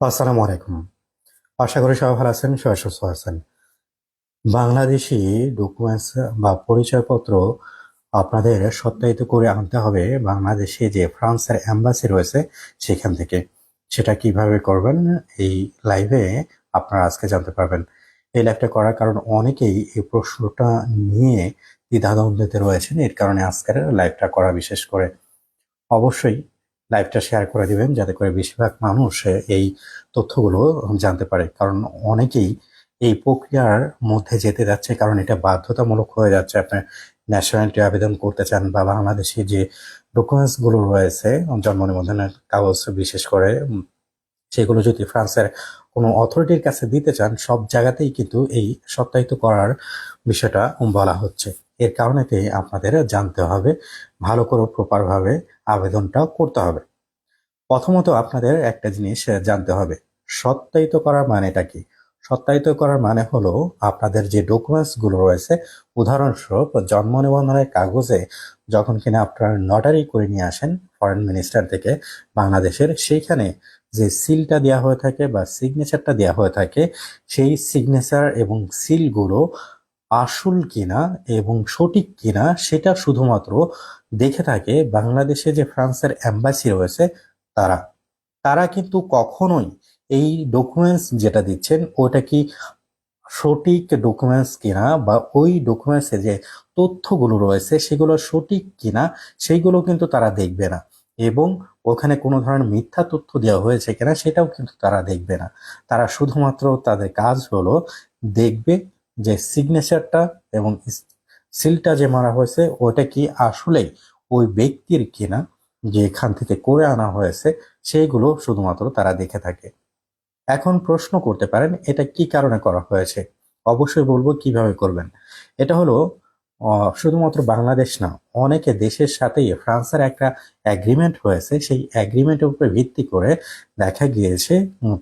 আসসালামু আলাইকুম। আশা করি সবাই ভালো আছেন, সবাই সুস্থ আছেন। বাংলাদেশি ডকুমেন্টস বা পরিচয়পত্র আপনাদের সত্যায়িত করে আনতে হবে বাংলাদেশে যে ফ্রান্সের এম্বাসি রয়েছে সেখান থেকে। সেটা কীভাবে করবেন এই লাইভে আপনারা আজকে জানতে পারবেন। এই লাইভটা করার কারণ অনেকেই এই প্রশ্নটা নিয়ে দ্বিধাদ্বন্দ্বিতে রয়েছেন, এর কারণে আজকের লাইভটা করা বিশেষ করে। অবশ্যই লাইভটা শেয়ার করে দিবেন যাতে করে বেশিরভাগ মানুষ এই তথ্যগুলো জানতে পারে। কারণ অনেকেই এই প্রক্রিয়ার মধ্যে যেতে যাচ্ছে, কারণ এটা বাধ্যতামূলক হয়ে যাচ্ছে। আপনার ন্যাশনালিটি আবেদন করতে চান বা বাংলাদেশি যে ডকুমেন্টসগুলো রয়েছে, জন্ম নিবন্ধনের কাগজ বিশেষ করে সেগুলো যদি ফ্রান্সের কোনো অথরিটির কাছে দিতে চান, সব জায়গাতেই কিন্তু এই সত্যায়িত করার বিষয়টা বলা হচ্ছে। এর কারণেতে আপনাদের জানতে হবে, ভালো করে প্রপারভাবে আবেদনটাও করতে হবে। প্রথমত আপনাদের একটা জিনিস জানতে হবে, সত্যায়িত করার মানেটা কি? সত্যায়িত করার মানে হলো আপনাদের যে ডকুমেন্টসগুলো রয়েছে, উদাহরণস্বরূপ জন্ম নিবন্ধনের কাগজে যখন কিনা আপনার নটারি করে নিয়ে আসেন ফরেন মিনিস্টার থেকে বাংলাদেশের, সেইখানে যে সিলটা দেওয়া হয়ে থাকে বা সিগনেচারটা দেওয়া হয়ে থাকে, সেই সিগনেচার এবং সিলগুলো আসল কিনা এবং সঠিক কিনা সেটা শুধুমাত্র দেখে থাকে বাংলাদেশে যে ফ্রান্সের এম্বাসি রয়েছে তারা। তারা কিন্তু কখনোই এই ডকুমেন্টস যেটা দিচ্ছেন, ওটা কি সঠিক ডকুমেন্টস কিনা বা ওই ডকুমেন্টসে যে তথ্যগুলো রয়েছে সেগুলো সঠিক কিনা সেইগুলো কিন্তু তারা দেখবে না এবং ওখানে কোনো ধরনের মিথ্যা তথ্য দেওয়া হয়েছে কিনা সেটাও কিন্তু তারা দেখবে না। তারা শুধুমাত্র তাদের কাজ হলো দেখবে যে সিগনেচারটা এবং সিলটা যে মারা হয়েছে ওটা কি আসলেই ওই ব্যক্তির কিনা যে এখান থেকে করে আনা হয়েছে, সেইগুলো শুধুমাত্র তারা দেখে থাকে। এখন প্রশ্ন করতে পারেন, এটা কি কারণে করা হয়েছে? অবশ্যই বলব কীভাবে করবেন। এটা হলো শুধুমাত্র বাংলাদেশ না, অনেকে দেশের সাথেই ফ্রান্সের একটা অ্যাগ্রিমেন্ট হয়েছে। সেই অ্যাগ্রিমেন্টের উপরে ভিত্তি করে দেখা গিয়েছে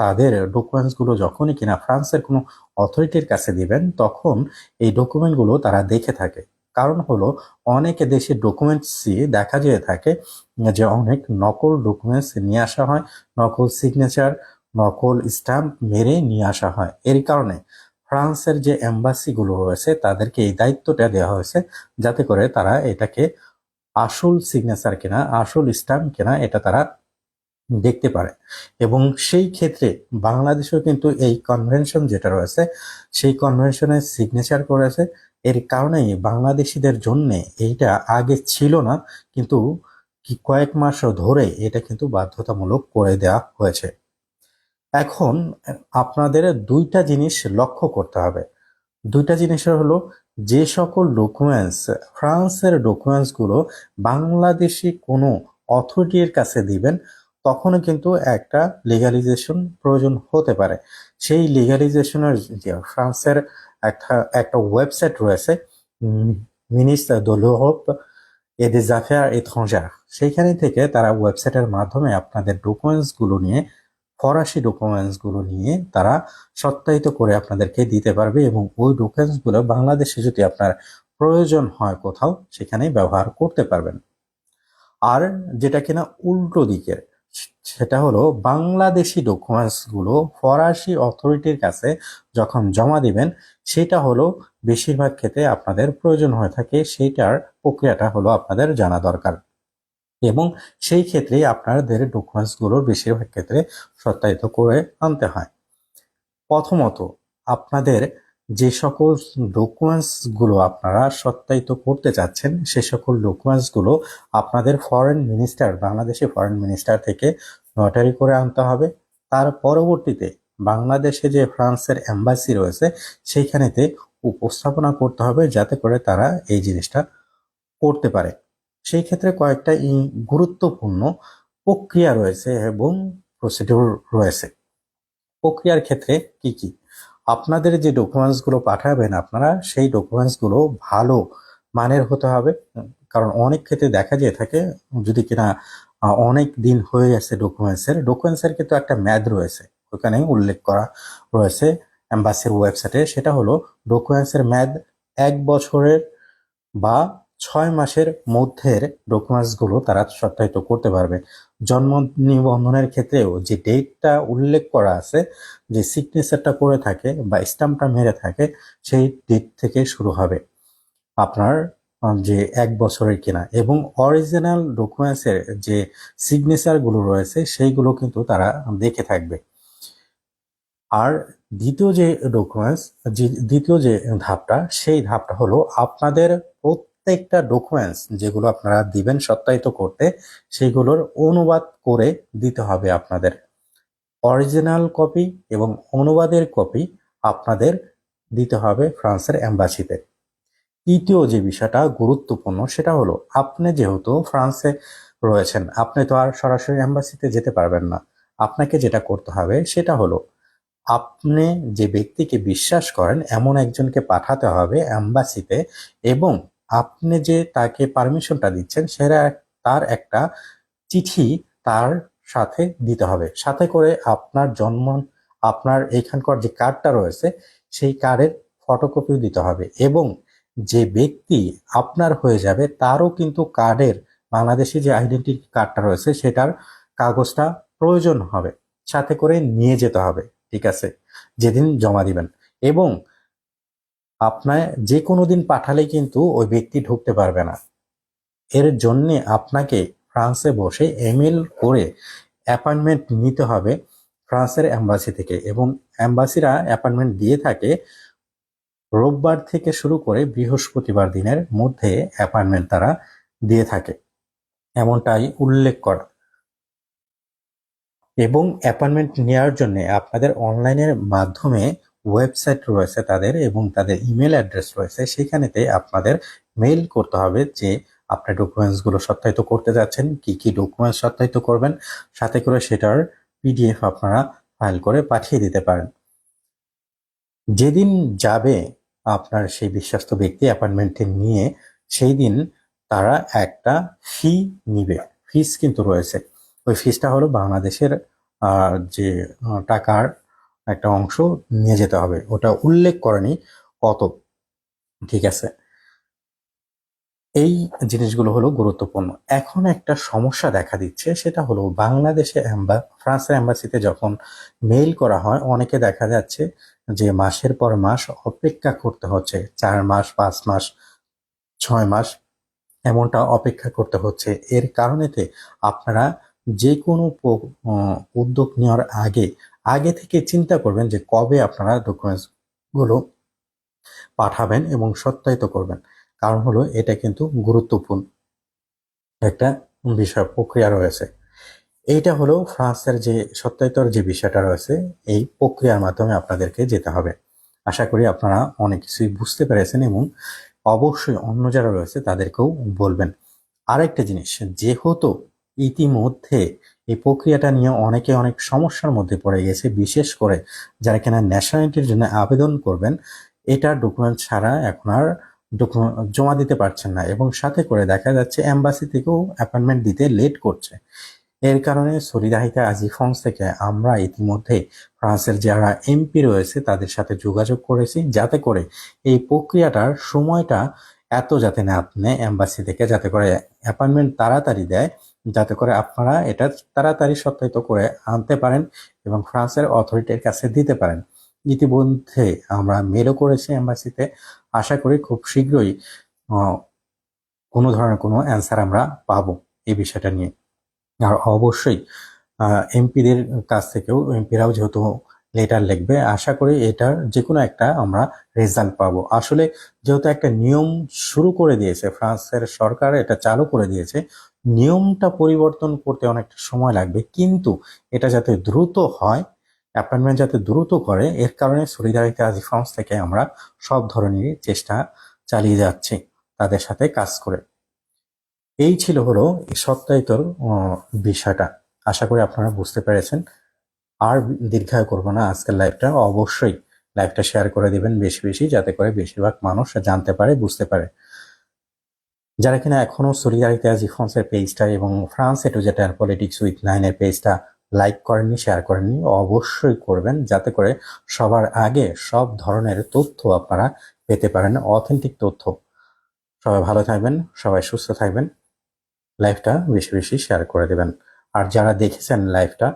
তাদের ডকুমেন্টসগুলো যখনই কিনা ফ্রান্সের কোনো অথরিটির কাছে দিবেন, তখন এই ডকুমেন্টগুলো তারা দেখে থাকে। কারণ হলো, অনেক দেশের ডকুমেন্টসই দেখা যেয়ে থাকে যে অনেক নকল ডকুমেন্টস নিয়ে আসা হয়, নকল সিগনেচার নকল স্ট্যাম্প মেরে নিয়ে আসা হয়। এর কারণে ফ্রান্সের যে এম্বাসিগুলো রয়েছে, তাদেরকে এই দায়িত্বটা দেওয়া হয়েছে যাতে করে তারা এটাকে আসল সিগনেচার কিনা, আসল স্ট্যাম্প কিনা এটা তারা দেখতে পারে। এবং সেই ক্ষেত্রে বাংলাদেশেও কিন্তু এই কনভেনশন যেটা রয়েছে, সেই কনভেনশনে সিগনেচার করেছে। এর কারণেই বাংলাদেশিদের জন্যে এইটা আগে ছিল না, কিন্তু কয়েক মাস ধরে এটা কিন্তু বাধ্যতামূলক করে দেওয়া হয়েছে। এখন আপনাদের দুইটা জিনিস লক্ষ্য করতে হবে। দুইটা জিনিসের হলো, যে সকল ডকুমেন্টস ফ্রান্সের ডকুমেন্টসগুলো বাংলাদেশি কোনো অথরিটির কাছে দিবেন, তখনও কিন্তু একটা লিগালাইজেশন প্রয়োজন হতে পারে। সেই লিগালাইজেশনের ফ্রান্সের একটা একটা ওয়েবসাইট রয়েছে minister l'Europe et des Affaires étrangères, সেইখানে থেকে তারা ওয়েবসাইটের মাধ্যমে আপনাদের ডকুমেন্টসগুলো নিয়ে ফরাসি ডকুমেন্টসগুলো নিয়ে তারা সত্যায়িত করে আপনাদেরকে দিতে পারবে এবং ওই ডকুমেন্টসগুলো বাংলাদেশে যদি আপনার প্রয়োজন হয় কোথাও সেখানে ব্যবহার করতে পারবেন। আর যেটা কিনা উল্টো দিকের, সেটা হলো বাংলাদেশি ডকুমেন্টসগুলো ফরাসি অথরিটির কাছে যখন জমা দিবেন, সেটা হলো বেশিরভাগ ক্ষেত্রে আপনাদের প্রয়োজন হয়ে থাকে, সেইটার প্রক্রিয়াটা হলো আপনাদের জানা দরকার। এবং সেই ক্ষেত্রে আপনাদের ডকুমেন্টসগুলোর বেশিরভাগ ক্ষেত্রে সত্যায়িত করে আনতে হয়। প্রথমত, আপনাদের যে সকল ডকুমেন্টসগুলো আপনারা সত্যায়িত করতে চাচ্ছেন, সে সকল ডকুমেন্টসগুলো আপনাদের foreign minister Bangladeshi foreign minister থেকে নটারি করে আনতে হবে। তার পরবর্তীতে বাংলাদেশে যে ফ্রান্সের এম্বাসি রয়েছে, সেইখানেতে উপস্থাপনা করতে হবে যাতে করে তারা এই জিনিসটা করতে পারে। সেই ক্ষেত্রে কয়েকটা গুরুত্বপূর্ণ প্রক্রিয়া রয়েছে এবং প্রসিডিউর রয়েছে। প্রক্রিয়ার ক্ষেত্রে কি কি? আপনাদের যে ডকুমেন্টসগুলো পাঠাবেন আপনারা, সেই ডকুমেন্টসগুলো ভালো মানের হতে হবে। কারণ অনেক ক্ষেত্রে দেখা যেয়ে থাকে, যদি কিনা অনেক দিন হয়ে গেছে ডকুমেন্টস এর ডকুমেন্টস এর কিন্তু একটা ম্যাদ রয়েছে। ওখানে উল্লেখ করা রয়েছে এম্বাসির ওয়েবসাইটে সেটা হলো ডকুমেন্টস এর মেয়াদ এক বছরের বা ছয় মাসের মধ্যের ডকুমেন্টসগুলো তারা সত্যায়িত করতে পারবে। জন্ম নিবন্ধনের ক্ষেত্রেও যে ডেটটা উল্লেখ করা আছে, যে সিগনেচারটা করে থাকে বা স্টাম্পটা মেরে থাকে, সেই ডেট থেকে শুরু হবে। আপনার যে এক বছরের কিনা এবং অরিজিনাল ডকুমেন্টসের যে সিগনেচারগুলো রয়েছে, সেইগুলো কিন্তু তারা দেখে থাকবে। আর দ্বিতীয় যে ডকুমেন্টস দ্বিতীয় যে ধাপটা, সেই ধাপটা হলো আপনাদের প্রত্যেকটা ডকুমেন্টস যেগুলো আপনারা দিবেন সত্যায়িত করতে, সেগুলোর অনুবাদ করে দিতে হবে আপনাদের। অরিজিনাল কপি এবং অনুবাদের কপি আপনাদের দিতে হবে ফ্রান্সের এম্বাসিতে। তৃতীয় যে বিষয়টা গুরুত্বপূর্ণ সেটা হলো, আপনি যেহেতু ফ্রান্সে রয়েছেন, আপনি তো আর সরাসরি এম্বাসিতে যেতে পারবেন না। আপনাকে যেটা করতে হবে সেটা হলো, আপনি যে ব্যক্তিকে বিশ্বাস করেন, এমন একজনকে পাঠাতে হবে এম্বাসিতে এবং আপনি যে তাকে পারমিশনটা দিচ্ছেন, সেটা তার একটা চিঠি তার সাথে দিতে হবে। সাথে করে আপনার জন্ম, আপনার এখানকার যে কার্ডটা রয়েছে, সেই কার্ডের ফটোকপিও দিতে হবে এবং যে ব্যক্তি আপনার হয়ে যাবে, তারও কিন্তু কার্ডের বাংলাদেশি যে আইডেন্টি কার্ডটা রয়েছে, সেটার কাগজটা প্রয়োজন হবে। সাথে করে নিয়ে যেতে হবে, ঠিক আছে? যেদিন জমা দিবেন। এবং আপনার যে কোনো দিন পাঠালে কিন্তু ওই ব্যক্তি ঢুকতে পারবে না। এর জন্যে আপনাকে ফ্রান্সে বসে ইমেল করে অ্যাপয়েন্টমেন্ট নিতে হবে ফ্রান্সের অ্যাম্বাসি থেকে এবং অ্যাম্বাসিরা অ্যাপয়েন্টমেন্ট দিয়ে থাকে রোববার থেকে শুরু করে বৃহস্পতিবার দিনের মধ্যে অ্যাপয়েন্টমেন্ট তারা দিয়ে থাকে। এমনটাই উল্লেখ করা। এবং অ্যাপয়েন্টমেন্ট নেওয়ার জন্য আপনাদের অনলাইনের মাধ্যমে ওয়েবসাইট রয়েছে তাদের এবং তাদের ইমেল অ্যাড্রেস রয়েছে, সেখানেতে আপনাদের মেইল করতে হবে যে আপনার ডকুমেন্টসগুলো সত্যায়িত করতে যাচ্ছেন, কি কি ডকুমেন্টস সত্যায়িত করবেন, সাথে করে সেটার পিডিএফ আপনারা ফাইল করে পাঠিয়ে দিতে পারেন। যেদিন যাবে আপনার সেই বিশ্বস্ত ব্যক্তি অ্যাপয়েন্টমেন্টে নিয়ে সেই দিন তারা একটা ফি নিবে। ফিস কিন্তু রয়েছে। ওই ফিসটা হলো বাংলাদেশের যে টাকার একটা অংশ নিয়ে যেতে হবে। ওটা উল্লেখ করেনি কত, ঠিক আছে? এই জিনিসগুলো হলো গুরুত্বপূর্ণ। এখন একটা সমস্যা দেখা দিচ্ছে, সেটা হলো বাংলাদেশে অ্যাম্বা ফ্রান্সের অ্যাম্বাসিতে যখন মেইল করা হয়, অনেকে দেখা যাচ্ছে যে মাসের পর মাস অপেক্ষা করতে হচ্ছে। চার মাস, পাঁচ মাস, ছয় মাস এমনটা অপেক্ষা করতে হচ্ছে। এর কারণেতে আপনারা যে কোনো উদ্যোগ নেওয়ার আগে আগে থেকে চিন্তা করবেন যে কবে আপনারা ডকুমেন্টসগুলো পাঠাবেন এবং সত্যায়িত করবেন। কারণ হলো, এটা কিন্তু গুরুত্বপূর্ণ একটা বিষয়, প্রক্রিয়া রয়েছে। এইটা হলো ফ্রান্সের যে সত্যায়িতর যে বিষয়টা রয়েছে, এই প্রক্রিয়ার মাধ্যমে আপনাদেরকে যেতে হবে। আশা করি আপনারা অনেক কিছুই বুঝতে পেরেছেন এবং অবশ্যই অন্য যারা রয়েছে তাদেরকেও বলবেন। আরেকটা জিনিস, যেহেতু ইতিমধ্যে এই প্রক্রিয়াটা নিয়ে অনেকে অনেক সমস্যার মধ্যে পড়ে গেছে, বিশেষ করে যারা কিনা ন্যাশনালিটির জন্য আবেদন করবেন, এটা ডকুমেন্ট ছাড়া এখন আর জমা দিতে পারছেন না এবং সাথে করে দেখা যাচ্ছে এম্বাসি থেকেও অ্যাপয়েন্টমেন্ট দিতে লেট করছে। এর কারণে সলিদারিতা আজি ফ্রান্স থেকে আমরা ইতিমধ্যে ফ্রান্সের যারা এমপি রয়েছে তাদের সাথে যোগাযোগ করেছি যাতে করে এই প্রক্রিয়াটার সময়টা এত যাতে না আপনি এম্বাসি থেকে যাতে করে অ্যাপয়েন্টমেন্ট তাড়াতাড়ি দেয়। যাতে করে আপনারা এটা তাড়াতাড়ি সত্যায়িত করে আনতে পারেন এবং ফ্রান্সের অথরিটির কাছে দিতে পারেন। ইতিমধ্যে আমরা মেলও করেছি এম্বাসিতে। আশা করি খুব শীঘ্রই কোনো ধরনের কোনো অ্যান্সার আমরা পাবো এই বিষয়টা নিয়ে। আর অবশ্যই এমপিদের কাছ থেকেও এমপিরাও যেহেতু লেটার লিখবে। আশা করি এটার যে কোনো একটা আমরা রেজাল্ট পাবো। আসলে যেহেতু একটা নিয়ম শুরু করে দিয়েছে, ফ্রান্সের সরকার এটা চালু করে দিয়েছে, নিয়মটা পরিবর্তন করতে অনেকটা সময় লাগবে। কিন্তু এটা যাতে দ্রুত হয় অ্যাপয়েন্টমেন্ট যাতে দ্রুত করে, এর কারণে সলিদারিতা আজি ফ্রান্স থেকে আমরা সব ধরনের চেষ্টা চালিয়ে যাচ্ছি তাদের সাথে কাজ করে। এই ছিল হলো এই বিষয়টা। আশা করি আপনারা বুঝতে পেরেছেন। আর দীর্ঘায় করব না আজকের লাইভটা অবশ্যই লাইভটা শেয়ার করে দিবেন বেশি বেশি, যাতে করে বেশিরভাগ মানুষ জানতে পারে, বুঝতে পারে। যারা কিনা এখনও সলিদারিতে আজি পেজটা এবং ফ্রান্স এটু যেটা পলিটিক্স উইথ নাইনের পেজটা লাইক করেননি শেয়ার করেননি, অবশ্যই করবেন। যাতে করে সবার আগে সব ধরনের তথ্য আপনারা পেতে পারেন অথেন্টিক তথ্য। সবাই ভালো থাকবেন, সবাই সুস্থ থাকবেন। লাইভটা বেশি বেশি শেয়ার করে দেবেন। আর যারা দেখেছেন লাইভটা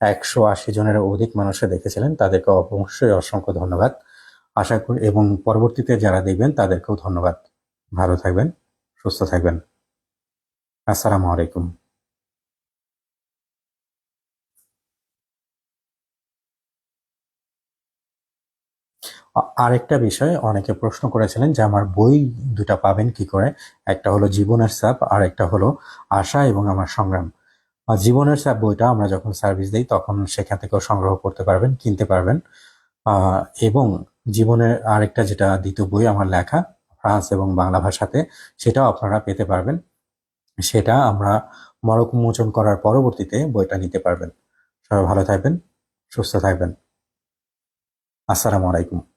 একশো আশি জনের অধিক মানুষে দেখেছিলেন। তাদেরকে অবশ্যই অসংখ্য ধন্যবাদ। আশা করি এবং পরবর্তীতে যারা দেখবেন, তাদেরকেও ধন্যবাদ। ভালো থাকবেন, সুস্থ থাকবেন। আসসালামু আলাইকুম। আরেকটা বিষয়, অনেকে প্রশ্ন করেছিলেন যে আমার বই দুটা পাবেন কি করে? একটা হলো জীবনের সাপ আর একটা হলো আশা এবং আমার সংগ্রাম। জীবনের সাপ বইটা আমরা যখন সার্ভিস দিই, তখন সেখান থেকেও সংগ্রহ করতে পারবেন, কিনতে পারবেন। এবং জীবনের আরেকটা যেটা দ্বিতীয় বই আমার লেখা, ফ্রান্স এবং বাংলা ভাষাতে, সেটাও আপনারা পেতে পারবেন। সেটা আমরা মরক উন্মোচন করার পরবর্তীতে বইটা নিতে পারবেন। সবাই ভালো থাকবেন, সুস্থ থাকবেন। আসসালামু আলাইকুম।